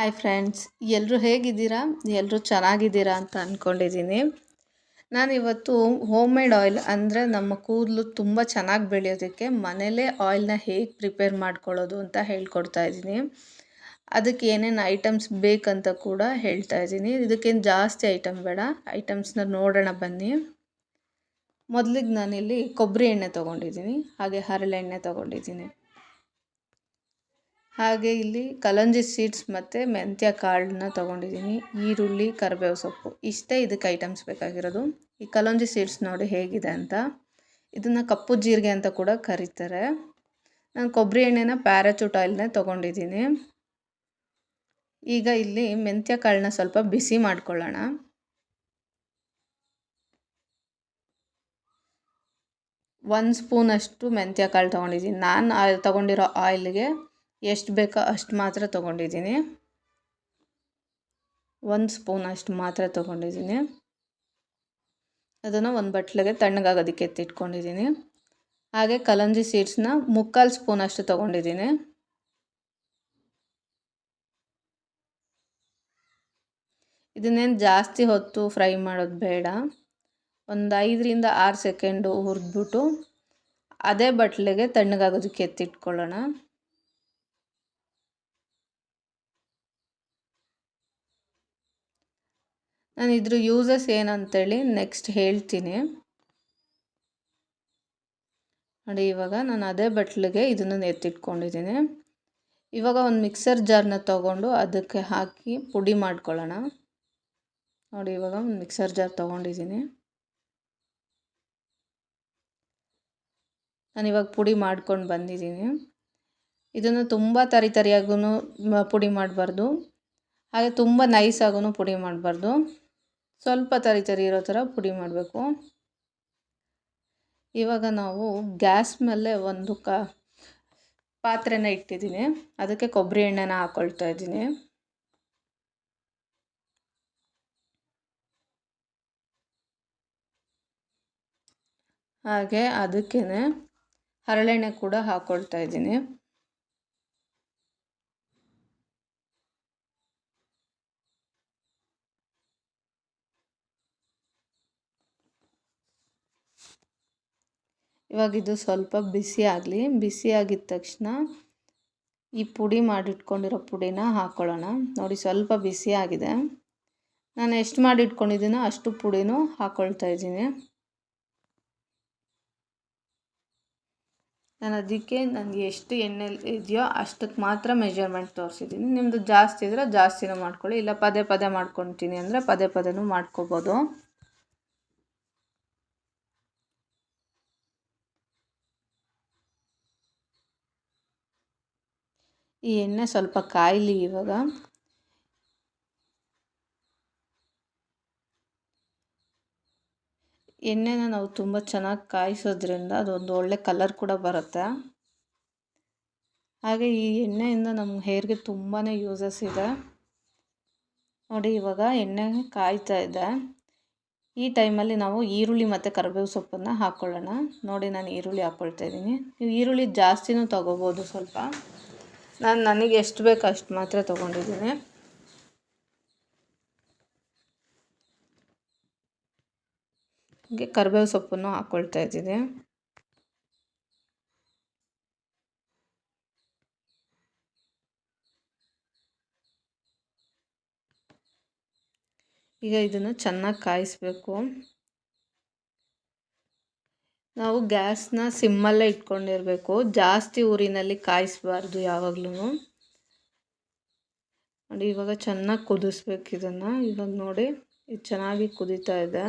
Hi friends ಎಲ್ಲರೂ ಹೇಗಿದ್ದೀರಾ? ಎಲ್ಲರೂ ಚೆನ್ನಾಗಿದ್ದೀರಾ ಅಂತ ಅಂದ್ಕೊಂಡಿದ್ದೀನಿ ನಾನಿವತ್ತು ಹೋಮ್ ಮೇಡ್ ಆಯಿಲ್ ಅಂದರೆ ನಮ್ಮ ಕೂದಲು ತುಂಬ ಚೆನ್ನಾಗಿ ಬೆಳೆಯೋದಕ್ಕೆ ಮನೇಲೇ ಆಯಿಲ್ನ ಹೇಗೆ ಪ್ರಿಪೇರ್ ಮಾಡ್ಕೊಳ್ಳೋದು ಅಂತ ಹೇಳ್ಕೊಡ್ತಾ ಇದ್ದೀನಿ. ಅದಕ್ಕೆ ಏನೇನು ಐಟಮ್ಸ್ ಬೇಕಂತ ಕೂಡ ಹೇಳ್ತಾ ಇದ್ದೀನಿ. ಇದಕ್ಕೇನು ಜಾಸ್ತಿ ಐಟಮ್ ಬೇಡ ಐಟಮ್ಸ್ನ ನೋಡೋಣ ಬನ್ನಿ. ಮೊದಲಿಗೆ ನಾನಿಲ್ಲಿ ಕೊಬ್ಬರಿ ಎಣ್ಣೆ ತೊಗೊಂಡಿದ್ದೀನಿ, ಹಾಗೆ ಹರಳೆಣ್ಣೆ ತೊಗೊಂಡಿದ್ದೀನಿ. ಹಾಗೆ ಇಲ್ಲಿ ಕಲಂಜಿ ಸೀಡ್ಸ್ ಮತ್ತು ಮೆಂತ್ಯ ಕಾಳನ್ನ ತೊಗೊಂಡಿದ್ದೀನಿ. ಈರುಳ್ಳಿ, ಕರಿಬೇವು ಸೊಪ್ಪು. ಇಷ್ಟೇ ಇದಕ್ಕೆ ಐಟಮ್ಸ್ ಬೇಕಾಗಿರೋದು. ಈ ಕಲಂಜಿ ಸೀಡ್ಸ್ ನೋಡಿ ಹೇಗಿದೆ ಅಂತ. ಇದನ್ನು ಕಪ್ಪು ಜೀರಿಗೆ ಅಂತ ಕೂಡ ಕರೀತಾರೆ. ನಾನು ಕೊಬ್ಬರಿ ಎಣ್ಣೆನ ಪ್ಯಾರಾಚೂಟ್ ಆಯಿಲ್ನೇ ತೊಗೊಂಡಿದ್ದೀನಿ. ಈಗ ಇಲ್ಲಿ ಮೆಂತ್ಯ ಕಾಳನ್ನ ಸ್ವಲ್ಪ ಬಿಸಿ ಮಾಡ್ಕೊಳ್ಳೋಣ. ಒಂದು ಸ್ಪೂನಷ್ಟು ಮೆಂತ್ಯ ಕಾಳು ತೊಗೊಂಡಿದ್ದೀನಿ. ನಾನು ತೊಗೊಂಡಿರೋ ಆಯಿಲ್ಗೆ ಎಷ್ಟು ಬೇಕೋ ಅಷ್ಟು ಮಾತ್ರ ತೊಗೊಂಡಿದ್ದೀನಿ. ಒಂದು ಸ್ಪೂನ್ ಅಷ್ಟು ಮಾತ್ರ ತೊಗೊಂಡಿದ್ದೀನಿ. ಅದನ್ನು ಒಂದು ಬಟ್ಲಿಗೆ ತಣ್ಣಗಾಗೋದಕ್ಕೆ ಎತ್ತಿಟ್ಕೊಂಡಿದ್ದೀನಿ. ಹಾಗೆ ಕಲಂಜಿ ಸೀಡ್ಸ್ನ ಮುಕ್ಕಾಲು ಸ್ಪೂನ್ ಅಷ್ಟು ತೊಗೊಂಡಿದ್ದೀನಿ. ಇದನ್ನೇನು ಜಾಸ್ತಿ ಹೊತ್ತು ಫ್ರೈ ಮಾಡೋದು ಬೇಡ. ಒಂದು ಐದರಿಂದ ಆರು ಸೆಕೆಂಡು ಹುರಿದ್ಬಿಟ್ಟು ಅದೇ ಬಟ್ಲಿಗೆ ತಣ್ಣಗಾಗೋದಕ್ಕೆ ಎತ್ತಿಟ್ಕೊಳ್ಳೋಣ. ನಾನು ಇದ್ರ ಯೂಸಸ್ ಏನಂತೇಳಿ ನೆಕ್ಸ್ಟ್ ಹೇಳ್ತೀನಿ. ನೋಡಿ, ಇವಾಗ ನಾನು ಅದೇ ಬಟ್ಲಿಗೆ ಇದನ್ನು ಎತ್ತಿಟ್ಕೊಂಡಿದ್ದೀನಿ. ಇವಾಗ ಒಂದು ಮಿಕ್ಸರ್ ಜಾರ್ನ ತೊಗೊಂಡು ಅದಕ್ಕೆ ಹಾಕಿ ಪುಡಿ ಮಾಡ್ಕೊಳ್ಳೋಣ. ನೋಡಿ, ಇವಾಗ ಒಂದು ಮಿಕ್ಸರ್ ಜಾರ್ ತೊಗೊಂಡಿದ್ದೀನಿ. ನಾನು ಇವಾಗ ಪುಡಿ ಮಾಡ್ಕೊಂಡು ಬಂದಿದ್ದೀನಿ. ಇದನ್ನು ತುಂಬ ತರಿ ತರಿಯಾಗೂ ಪುಡಿ ಮಾಡಬಾರ್ದು. ಹಾಗೆ ತುಂಬ ನೈಸಾಗೂ ಪುಡಿ ಮಾಡಬಾರ್ದು. ಸ್ವಲ್ಪ ತರಿ ತರಿ ಇರೋ ಥರ ಪುಡಿ ಮಾಡಬೇಕು. ಇವಾಗ ನಾವು ಗ್ಯಾಸ್ ಮೇಲೆ ಒಂದು ಕ ಪಾತ್ರೆನ ಇಟ್ಟಿದ್ದೀನಿ. ಅದಕ್ಕೆ ಕೊಬ್ಬರಿ ಎಣ್ಣೆನ ಹಾಕ್ಕೊಳ್ತಾ ಇದ್ದೀನಿ. ಹಾಗೆ ಅದಕ್ಕೇ ಹರಳೆಣ್ಣೆ ಕೂಡ ಹಾಕ್ಕೊಳ್ತಾ ಇದ್ದೀನಿ. ಇವಾಗ ಇದು ಸ್ವಲ್ಪ ಬಿಸಿ ಆಗಲಿ, ಬಿಸಿ ಆಗಿದ ತಕ್ಷಣ ಈ ಪುಡಿ ಮಾಡಿಟ್ಕೊಂಡಿರೋ ಪುಡಿನ ಹಾಕ್ಕೊಳ್ಳೋಣ ನೋಡಿ ಸ್ವಲ್ಪ ಬಿಸಿ ಆಗಿದೆ. ನಾನು ಎಷ್ಟು ಮಾಡಿಟ್ಕೊಂಡಿದ್ದೀನೋ ಅಷ್ಟು ಪುಡಿನೂ ಹಾಕ್ಕೊಳ್ತಾ ಇದ್ದೀನಿ. ನಾನು ಅದಕ್ಕೆ ನನಗೆ ಎಷ್ಟು ಎಣ್ಣೆ ಇದೆಯೋ ಅಷ್ಟಕ್ಕೆ ಮಾತ್ರ ಮೆಜರ್ಮೆಂಟ್ ತೋರಿಸಿದ್ದೀನಿ. ನಿಮ್ಮದು ಜಾಸ್ತಿ ಇದ್ದರೆ ಜಾಸ್ತಿನೂ ಮಾಡ್ಕೊಳ್ಳಿ, ಇಲ್ಲ ಪದೇ ಪದೇ ಮಾಡ್ಕೊತೀನಿ ಅಂದರೆ ಪದೇ ಪದೇನೂ ಮಾಡ್ಕೋಬೋದು. ಈ ಎಣ್ಣೆ ಸ್ವಲ್ಪ ಕಾಯಲಿ ಇವಾಗ. ಎಣ್ಣೆನ ನಾವು ತುಂಬ ಚೆನ್ನಾಗಿ ಕಾಯಿಸೋದ್ರಿಂದ ಅದೊಂದು ಒಳ್ಳೆ ಕಲರ್ ಕೂಡ ಬರುತ್ತೆ. ಹಾಗೆ ಈ ಎಣ್ಣೆಯಿಂದ ನಮ್ಮ ಹೇರ್ಗೆ ತುಂಬಾ ಯೂಸಸ್ ಇದೆ. ನೋಡಿ ಇವಾಗ ಎಣ್ಣೆ ಕಾಯ್ತಾ ಇದೆ. ಈ ಟೈಮಲ್ಲಿ ನಾವು ಈರುಳ್ಳಿ ಮತ್ತು ಕರಿಬೇವು ಸೊಪ್ಪನ್ನು ಹಾಕ್ಕೊಳ್ಳೋಣ ನೋಡಿ ನಾನು ಈರುಳ್ಳಿ ಹಾಕ್ಕೊಳ್ತಾ ಇದ್ದೀನಿ. ನೀವು ಈರುಳ್ಳಿ ಜಾಸ್ತಿನೂ ತೊಗೋಬೋದು ಸ್ವಲ್ಪ. ನಾನು ನನಗೆ ಎಷ್ಟು ಬೇಕು ಅಷ್ಟು ಮಾತ್ರ ತೊಗೊಂಡಿದ್ದೀನಿ. ಹಾಗೆ ಕರಿಬೇವು ಸೊಪ್ಪನ್ನು ಹಾಕ್ಕೊಳ್ತಾ ಇದ್ದೀನಿ. ಈಗ ಇದನ್ನು ಚೆನ್ನಾಗಿ ಕಾಯಿಸ್ಬೇಕು. ನಾವು ಗ್ಯಾಸ್ನ ಸಿಮ್ಮಲ್ಲೇ ಇಟ್ಕೊಂಡಿರಬೇಕು. ಜಾಸ್ತಿ ಊರಿನಲ್ಲಿ ಕಾಯಿಸಬಾರ್ದು ಯಾವಾಗ್ಲೂ. ನೋಡಿ, ಇವಾಗ ಚೆನ್ನಾಗಿ ಕುದಿಸ್ಬೇಕು ಇದನ್ನು. ಇವಾಗ ನೋಡಿ, ಇದು ಚೆನ್ನಾಗಿ ಕುದೀತಾ ಇದೆ.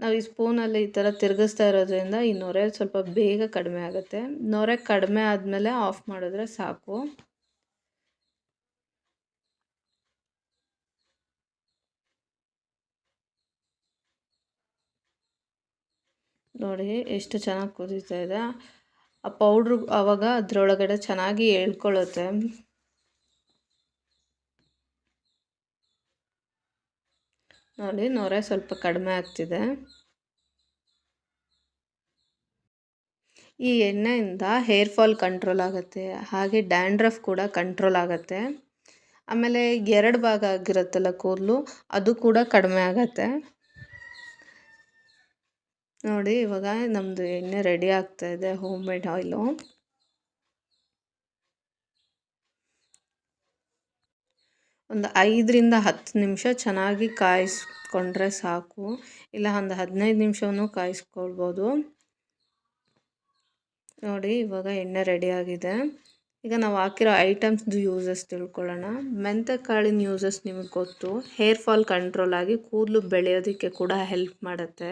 ನಾವು ಈ ಸ್ಪೂನಲ್ಲಿ ಈ ಥರ ತಿರುಗಿಸ್ತಾ ಇರೋದ್ರಿಂದ ಈ ನೊರೆ ಸ್ವಲ್ಪ ಬೇಗ ಕಡಿಮೆ ಆಗುತ್ತೆ. ನೊರೆ ಕಡಿಮೆ ಆದಮೇಲೆ ಆಫ್ ಮಾಡಿದ್ರೆ ಸಾಕು. ನೋಡಿ, ಎಷ್ಟು ಚೆನ್ನಾಗಿ ಕುದೀತಾ ಇದೆ. ಆ ಪೌಡ್ರು ಆವಾಗ ಅದರೊಳಗಡೆ ಚೆನ್ನಾಗಿ ಹೇಳ್ಕೊಳ್ಳುತ್ತೆ. ನೋಡಿ, ನೊರೆ ಸ್ವಲ್ಪ ಕಡಿಮೆ ಆಗ್ತಿದೆ. ಈ ಎಣ್ಣೆಯಿಂದ ಹೇರ್ ಫಾಲ್ ಕಂಟ್ರೋಲ್ ಆಗುತ್ತೆ. ಹಾಗೆ ಡ್ಯಾಂಡ್ರಫ್ ಕೂಡ ಕಂಟ್ರೋಲ್ ಆಗುತ್ತೆ. ಆಮೇಲೆ ಎರಡು ಭಾಗ ಆಗಿರುತ್ತಲ್ಲ ಕೂದಲು, ಅದು ಕೂಡ ಕಡಿಮೆ ಆಗತ್ತೆ. ನೋಡಿ, ಇವಾಗ ನಮ್ಮದು ಎಣ್ಣೆ ರೆಡಿ ಆಗ್ತಾ ಇದೆ ಹೋಮ್ ಮೇಡ್ ಆಯಿಲು ಒಂದು ಐದರಿಂದ ಹತ್ತು ನಿಮಿಷ ಚೆನ್ನಾಗಿ ಕಾಯಿಸ್ಕೊಂಡ್ರೆ ಸಾಕು. ಇಲ್ಲ, ಒಂದು ಹದಿನೈದು ನಿಮಿಷವೂ ಕಾಯಿಸ್ಕೊಳ್ಬೋದು. ನೋಡಿ, ಇವಾಗ ಎಣ್ಣೆ ರೆಡಿ ಆಗಿದೆ. ಈಗ ನಾವು ಹಾಕಿರೋ ಐಟಮ್ಸ್ದು ಯೂಸಸ್ ತಿಳ್ಕೊಳ್ಳೋಣ. ಮೆಂತ್ಯ ಕಾಳಿನ ಯೂಸಸ್ ನಿಮಗೆ ಗೊತ್ತು. ಹೇರ್ ಫಾಲ್ ಕಂಟ್ರೋಲ್ ಆಗಿ ಕೂದಲು ಬೆಳೆಯೋದಕ್ಕೆ ಕೂಡ ಹೆಲ್ಪ್ ಮಾಡುತ್ತೆ.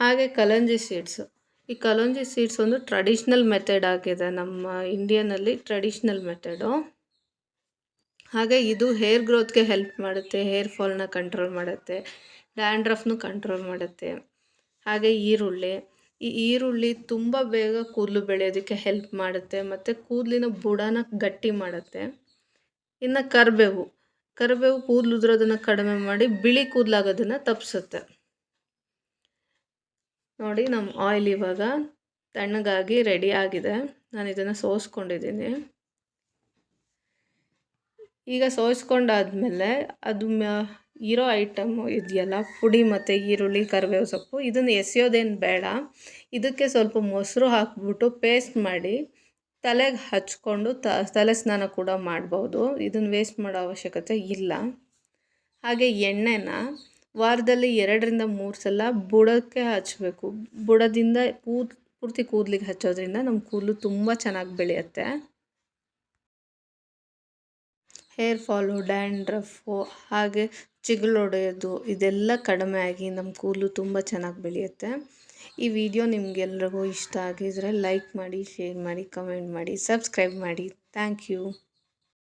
ಹಾಗೆ ಕಲಂಜಿ ಸೀಡ್ಸು ಈ ಕಲಂಜಿ ಸೀಡ್ಸ್ ಒಂದು ಟ್ರೆಡಿಷ್ನಲ್ ಮೆಥಡ್ ಆಗಿದೆ. ನಮ್ಮ ಇಂಡಿಯನಲ್ಲಿ ಟ್ರೆಡಿಷ್ನಲ್ ಮೆಥಡು ಹಾಗೆ ಇದು ಹೇರ್ ಗ್ರೋತ್ಗೆ ಹೆಲ್ಪ್ ಮಾಡುತ್ತೆ ಹೇರ್ ಫಾಲ್ನ ಕಂಟ್ರೋಲ್ ಮಾಡುತ್ತೆ ಡ್ಯಾಂಡ್ರಫ್ನು ಕಂಟ್ರೋಲ್ ಮಾಡುತ್ತೆ. ಹಾಗೆ ಈರುಳ್ಳಿ. ಈ ಈರುಳ್ಳಿ ತುಂಬ ಬೇಗ ಕೂದಲು ಬೆಳೆಯೋದಕ್ಕೆ ಹೆಲ್ಪ್ ಮಾಡುತ್ತೆ, ಮತ್ತು ಕೂದಲಿನ ಬುಡನ ಗಟ್ಟಿ ಮಾಡುತ್ತೆ. ಇನ್ನು ಕರಿಬೇವು. ಕರಿಬೇವು ಕೂದಲು ಉದುರೋದನ್ನು ಕಡಿಮೆ ಮಾಡಿ ಬಿಳಿ ಕೂದಲಾಗೋದನ್ನು ತಪ್ಪಿಸುತ್ತೆ. ನೋಡಿ ನಮ್ಮ ಆಯಿಲ್ ಇವಾಗ ತಣ್ಣಗಾಗಿ ರೆಡಿ ಆಗಿದೆ. ನಾನು ಇದನ್ನು ಸೋಸ್ಕೊಂಡಿದ್ದೀನಿ. ಈಗ ಸೋಸ್ಕೊಂಡಾದ್ಮೇಲೆ ಅದು ಇರೋ ಐಟಮು ಇದೆಯಲ್ಲ, ಪುಡಿ ಮತ್ತು ಈರುಳ್ಳಿ, ಕರಿಬೇವು ಸೊಪ್ಪು, ಇದನ್ನು ಎಸೆಯೋದೇನು ಬೇಡ. ಇದಕ್ಕೆ ಸ್ವಲ್ಪ ಮೊಸರು ಹಾಕ್ಬಿಟ್ಟು ಪೇಸ್ಟ್ ಮಾಡಿ ತಲೆಗೆ ಹಚ್ಕೊಂಡು ತಲೆ ಸ್ನಾನ ಕೂಡ ಮಾಡ್ಬೋದು. ಇದನ್ನು ವೇಸ್ಟ್ ಮಾಡೋ ಅವಶ್ಯಕತೆ ಇಲ್ಲ. ಹಾಗೆ ಎಣ್ಣೆನ ವಾರದಲ್ಲಿ ಎರಡರಿಂದ ಮೂರು ಸಲ ಬುಡಕ್ಕೆ ಹಚ್ಚಬೇಕು ಬುಡದಿಂದ ಕೂದ್ ಪೂರ್ತಿ ಕೂದಲಿಗೆ ಹಚ್ಚೋದ್ರಿಂದ ನಮ್ಮ ಕೂದಲು ತುಂಬ ಚೆನ್ನಾಗಿ ಬೆಳೆಯುತ್ತೆ. ಹೇರ್ ಫಾಲು, ಡ್ಯಾಂಡ್ರಫು, ಹಾಗೆ ಚಿಗುಳೊಡೆಯೋದು ಇದೆಲ್ಲ ಕಡಿಮೆ ಆಗಿ ನಮ್ಮ ಕೂದಲು ತುಂಬ ಚೆನ್ನಾಗಿ ಬೆಳೆಯುತ್ತೆ. ಈ ವಿಡಿಯೋ ನಿಮಗೆಲ್ರಿಗೂ ಇಷ್ಟ ಆಗಿದ್ರೆ ಲೈಕ್ ಮಾಡಿ, ಶೇರ್ ಮಾಡಿ, ಕಮೆಂಟ್ ಮಾಡಿ, ಸಬ್ಸ್ಕ್ರೈಬ್ ಮಾಡಿ. Thank you.